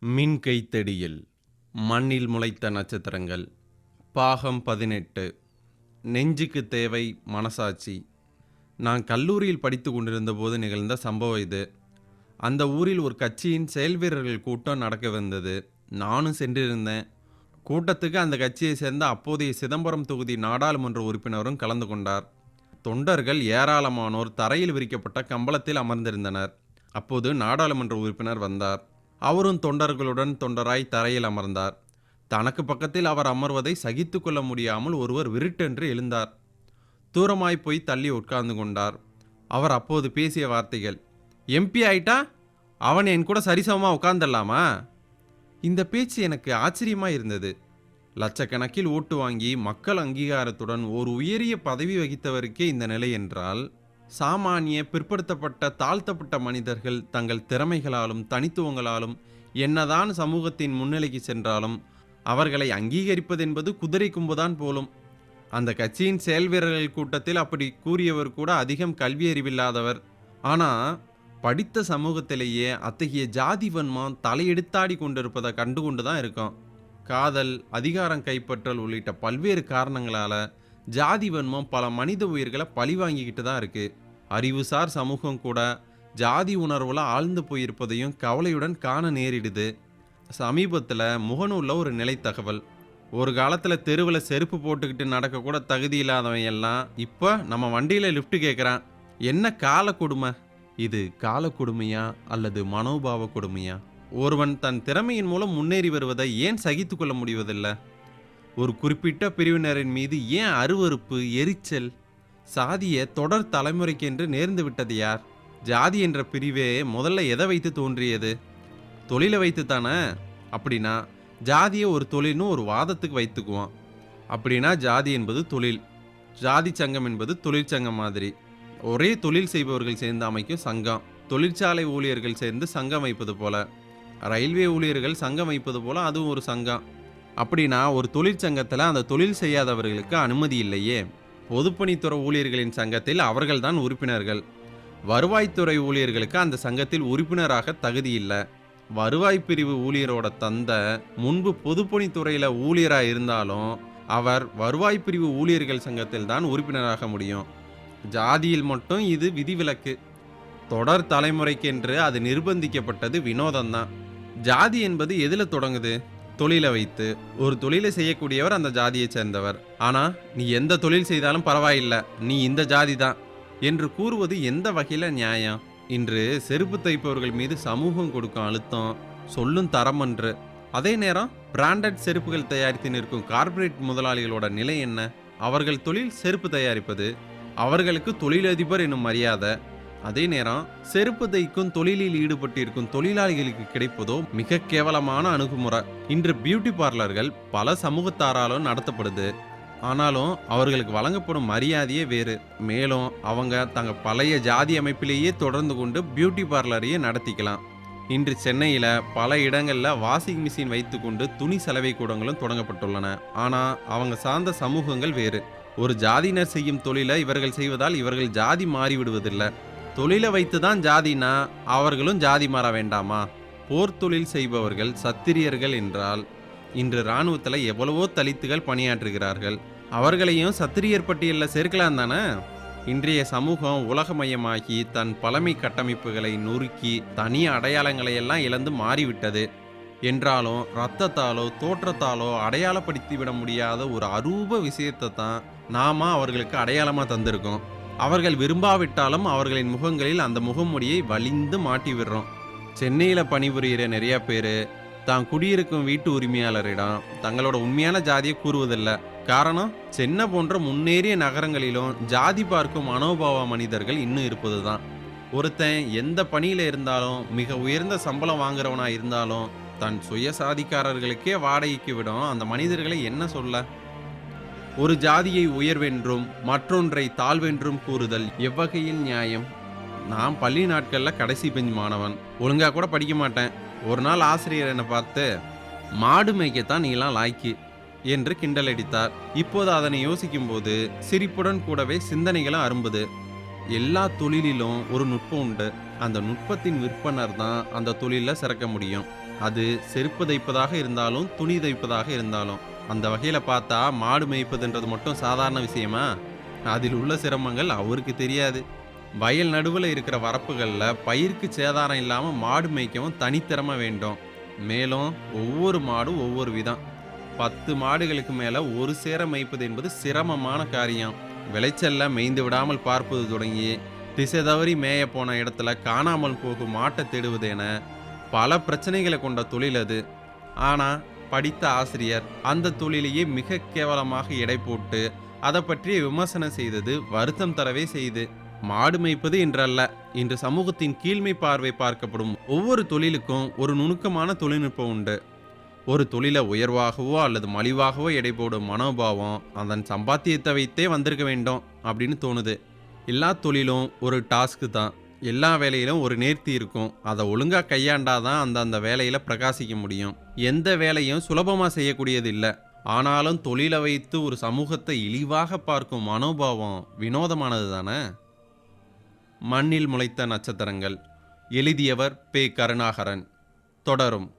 மின் கைத்தடியில் மண்ணில் முளைத்த நட்சத்திரங்கள். பாகம் பதினெட்டு. நெஞ்சுக்கு தேவை மனசாட்சி. நான் கல்லூரியில் படித்து கொண்டிருந்த போது நிகழ்ந்த சம்பவம் இது. அந்த ஊரில் ஒரு கட்சியின் செயல் வீரர்கள் கூட்டம் நடக்க வந்தது. நானும் சென்றிருந்தேன். கூட்டத்துக்கு அந்த கட்சியை சேர்ந்த அப்போதைய சிதம்பரம் தொகுதி நாடாளுமன்ற உறுப்பினரும் கலந்து கொண்டார். தொண்டர்கள் ஏராளமானோர் தரையில் விரிக்கப்பட்ட கம்பளத்தில் அமர்ந்திருந்தனர். அப்போது நாடாளுமன்ற உறுப்பினர் வந்தார். அவரும் தொண்டர்களுடன் தொண்டராய் தரையில் அமர்ந்தார். தனக்கு பக்கத்தில் அவர் அமர்வதை சகித்து கொள்ள முடியாமல் ஒருவர் விருட்டென்று எழுந்தார். தூரமாய் போய் தள்ளி உட்கார்ந்து கொண்டார். அவர் அப்போது பேசிய வார்த்தைகள் எம்பி ஆயிட்டா? அவன் என் கூட சரிசமமாக உட்கார்ந்துடலாமா? இந்த பேச்சு எனக்கு ஆச்சரியமாக இருந்தது. லட்சக்கணக்கில் ஓட்டு வாங்கி மக்கள் அங்கீகாரத்துடன் ஒரு உயரிய பதவி வகித்தவருக்கே இந்த நிலை என்றால் சாமானிய பிற்படுத்தப்பட்ட தாழ்த்தப்பட்ட மனிதர்கள் தங்கள் திறமைகளாலும் தனித்துவங்களாலும் என்னதான் சமூகத்தின் முன்னிலைக்கு சென்றாலும் அவர்களை அங்கீகரிப்பதென்பது குதிரை கும்புதான் போலும். அந்த கட்சியின் செயல் வீரர்கள் கூட்டத்தில் அப்படி கூறியவர் கூட அதிகம் கல்வி அறிவில்லாதவர். ஆனால் படித்த சமூகத்திலேயே அத்தகைய ஜாதி வன்மம் தலையெடுத்தாடி கொண்டிருப்பதை கண்டுகொண்டு தான் இருக்கோம். காதல் அதிகாரம் கைப்பற்றல் உள்ளிட்ட பல்வேறு காரணங்களால் ஜாதி வன்மம் பல மனித உயிர்களை பழி வாங்கிக்கிட்டு தான் இருக்கு. அறிவுசார் சமூகம் கூட ஜாதி உணர்வுல ஆழ்ந்து போயிருப்பதையும் கவலையுடன் காண நேரிடுது. சமீபத்தில் முகநூலில் ஒரு நிலை தகவல் ஒரு காலத்தில் தெருவில் செருப்பு போட்டுக்கிட்டு நடக்கக்கூட தகுதி இல்லாதவன் எல்லாம் இப்போ நம்ம வண்டியில் லிஃப்ட் கேட்குறான் என்ன கால கொடுமை? இது கால கொடுமையா அல்லது மனோபாவ கொடுமையா? ஒருவன் தன் திறமையின் மூலம் முன்னேறி வருவதை ஏன் சகித்து கொள்ள முடிவதில்லை? ஒரு குறிப்பிட்ட பிரிவினரின் மீது ஏன் அருவருப்பு எரிச்சல் சாதிய தொடர் தலைமுறைக்கென்று நேர்ந்து விட்டது யார்? ஜாதி என்ற பிரிவே முதல்ல எதை வைத்து தோன்றியது? தொழிலை வைத்து தானே அப்படின்னா ஜாதியை ஒரு தொழில்னு ஒரு வாதத்துக்கு வைத்துக்குவான். அப்படின்னா ஜாதி என்பது தொழில். ஜாதி சங்கம் என்பது தொழிற்சங்கம் மாதிரி. ஒரே தொழில் செய்பவர்கள் சேர்ந்து அமைக்கும் சங்கம். தொழிற்சாலை ஊழியர்கள் சேர்ந்து சங்கம் வைப்பது போல. ரயில்வே ஊழியர்கள் சங்கம் வைப்பது போல அதுவும் ஒரு சங்கம். அப்படின்னா ஒரு தொழிற்சங்கத்தில் அந்த தொழில் செய்யாதவர்களுக்கு அனுமதி இல்லையே. பொதுப்பணித்துறை ஊழியர்களின் சங்கத்தில் அவர்கள்தான் உறுப்பினர்கள். வருவாய்த்துறை ஊழியர்களுக்கு அந்த சங்கத்தில் உறுப்பினராக தகுதி இல்லை. வருவாய் பிரிவு ஊழியரோட தந்தை முன்பு பொதுப்பணித்துறையில் ஊழியராக இருந்தாலும் அவர் வருவாய் பிரிவு ஊழியர்கள் சங்கத்தில் தான் உறுப்பினராக முடியும். ஜாதியில் மட்டும் இது விதிவிலக்கு. தொடர் தலைமுறைக்கென்று அது நிர்பந்திக்கப்பட்டது வினோதம்தான். ஜாதி என்பது எதில் தொடங்குது? தொழிலை வைத்து ஒரு தொழிலை செய்யக்கூடியவர் அந்த ஜாதியை சேர்ந்தவர். ஆனால் நீ எந்த தொழில் செய்தாலும் பரவாயில்லை நீ இந்த ஜாதி தான் என்று கூறுவது எந்த வகையில் நியாயம்? இன்று செருப்பு தைப்பவர்கள் மீது சமூகம் கொடுக்கும் அழுத்தம் சொல்லும் தரம் என்று அதே நேரம் பிராண்டட் செருப்புகள் தயாரித்து நிற்கும் கார்ப்பரேட் முதலாளிகளோட நிலை என்ன? அவர்கள் தொழில் செருப்பு தயாரிப்பது அவர்களுக்கு தொழிலதிபர் என்னும் மரியாதை அதே நேரம் செருப்பு தைக்கும் தொழிலில் ஈடுபட்டிருக்கும் தொழிலாளிகளுக்கு கிடைப்பதோ மிக கேவலமான அணுகுமுறை. இன்று பியூட்டி பார்லர்கள் பல சமூகத்தாராலும் நடத்தப்படுது. ஆனாலும் அவர்களுக்கு வழங்கப்படும் மரியாதையே வேறு. மேலும் அவங்க தங்க பழைய ஜாதி அமைப்பிலேயே தொடர்ந்து கொண்டு பியூட்டி பார்லரையே நடத்திக்கலாம். இன்று சென்னையில் பல இடங்களில் வாஷிங் மிஷின் வைத்துக்கொண்டு துணி சலவை கூடங்களும் தொடங்கப்பட்டுள்ளன. ஆனால் அவங்க சார்ந்த சமூகங்கள் வேறு. ஒரு ஜாதியினர் செய்யும் தொழிலை இவர்கள் செய்வதால் இவர்கள் ஜாதி மாறிவிடுவதில்லை. தொழிலை வைத்து தான் ஜாதினா அவர்களும் ஜாதி மாற வேண்டாமா? போர் தொழில் செய்பவர்கள் சத்திரியர்கள் என்றால் இன்று இராணுவத்தில் எவ்வளவோ தலித்துகள் பணியாற்றுகிறார்கள். அவர்களையும் சத்திரியர் பட்டியலில் சேர்க்கலாம் தானே? இன்றைய சமூகம் உலகமயமாகி தன் பழமை கட்டமைப்புகளை நொறுக்கி தனி அடையாளங்களை எல்லாம் இழந்து மாறிவிட்டது. என்றாலும் ரத்தத்தாலோ தோற்றத்தாலோ அடையாளப்படுத்தி விட முடியாத ஒரு அரூப விஷயத்தை தான் நாம அவர்களுக்கு அடையாளமாக தந்திருக்கோம். அவர்கள் விரும்பாவிட்டாலும் அவர்களின் முகங்களில் அந்த முகமுடியை வலிந்து மாட்டி விடுறோம். சென்னையில் பணிபுரிகிற நிறைய பேர் தான் குடியிருக்கும் வீட்டு உரிமையாளரிடம் தங்களோட உண்மையான ஜாதியை கூறுவதில்லை. காரணம் சென்னை போன்ற முன்னேறிய நகரங்களிலும் ஜாதி பார்க்கும் மனோபாவ மனிதர்கள் இன்னும் இருப்பது தான் ஒருத்தன் எந்த பணியில் இருந்தாலும் மிக உயர்ந்த சம்பளம் வாங்குறவனாக இருந்தாலும் தன் சுயசாதிக்காரர்களுக்கே வாடகைக்கு விடும். அந்த மனிதர்களை என்ன சொல்ல? ஒரு ஜாதியை உயர்வென்றும் மற்றொன்றை தாழ்வென்றும் கூறுதல் எவ்வகையில் நியாயம்? நான் பள்ளி நாட்களில் கடைசி பெஞ்ச் மாணவன். ஒழுங்காக கூட படிக்க மாட்டேன். ஒரு நாள் ஆசிரியர் என்னை பார்த்து மாடு மேய்க்கத்தான் நீலாம் லாய்க்கு என்று கிண்டல் அடித்தார். இப்போது அதனை யோசிக்கும் போது சிரிப்புடன் கூடவே சிந்தனைகளும் அரும்புது. எல்லா தொழிலிலும் ஒரு நுட்பம் உண்டு. அந்த நுட்பத்தின் விற்பனர் தான் அந்த தொழிலில் சிறக்க முடியும். அது செருப்பு தைப்பதாக இருந்தாலும் துணி தைப்பதாக இருந்தாலும். அந்த வகையில் பார்த்தா மாடு மேய்ப்பதுன்றது மட்டும் சாதாரண விஷயமா? அதில் உள்ள சிரமங்கள் அவருக்கு தெரியாது. வயல் நடுவில் இருக்கிற வரப்புகளில் பயிருக்கு சேதாரம் இல்லாமல் மாடு மேய்க்கவும் தனித்திறமை வேண்டும். மேலும் ஒவ்வொரு மாடும் ஒவ்வொரு விதம். பத்து மாடுகளுக்கு மேலே ஒரு சேர மேய்ப்பது என்பது சிரமமான காரியம். விளைச்சல்ல மேய்ந்து விடாமல் பார்ப்பது தொடங்கி திசை தவறி மேய போன இடத்துல காணாமல் போகும் மாட்டை தேடுவது என பல பிரச்சனைகளை கொண்ட தொழில் அது. ஆனால் படித்த ஆசிரியர் அந்த தொழிலையே மிக கேவலமாக எடை போட்டு அதை பற்றி விமர்சனம் செய்தது வருத்தம் தரவே செய்து மாடு மேய்ப்பது என்றல்ல இன்று சமூகத்தின் கீழ்மை பார்வை பார்க்கப்படும் ஒவ்வொரு தொழிலுக்கும் ஒரு நுணுக்கமான தொழில்நுட்பம் உண்டு. ஒரு தொழிலை உயர்வாகவோ அல்லது மலிவாகவோ எடை போடும் மனோபாவம் அதன் சம்பாத்தியத்தை வைத்தே வந்திருக்க வேண்டும் அப்படின்னு தோணுது. எல்லா தொழிலும் ஒரு டாஸ்க்கு தான். எல்லா வேலையிலும் ஒரு நேர்த்தி இருக்கும். அதை ஒழுங்காக கையாண்டாதான் அந்த அந்த வேலையில் பிரகாசிக்க முடியும். எந்த வேலையும் சுலபமாக செய்யக்கூடியது இல்லை. ஆனாலும் தொழிலை வைத்து ஒரு சமூகத்தை இழிவாக பார்க்கும் மனோபாவம் வினோதமானது தானே? மண்ணில் முளைத்த நட்சத்திரங்கள். எழுதியவர் பே. கருணாகரன். தொடரும்.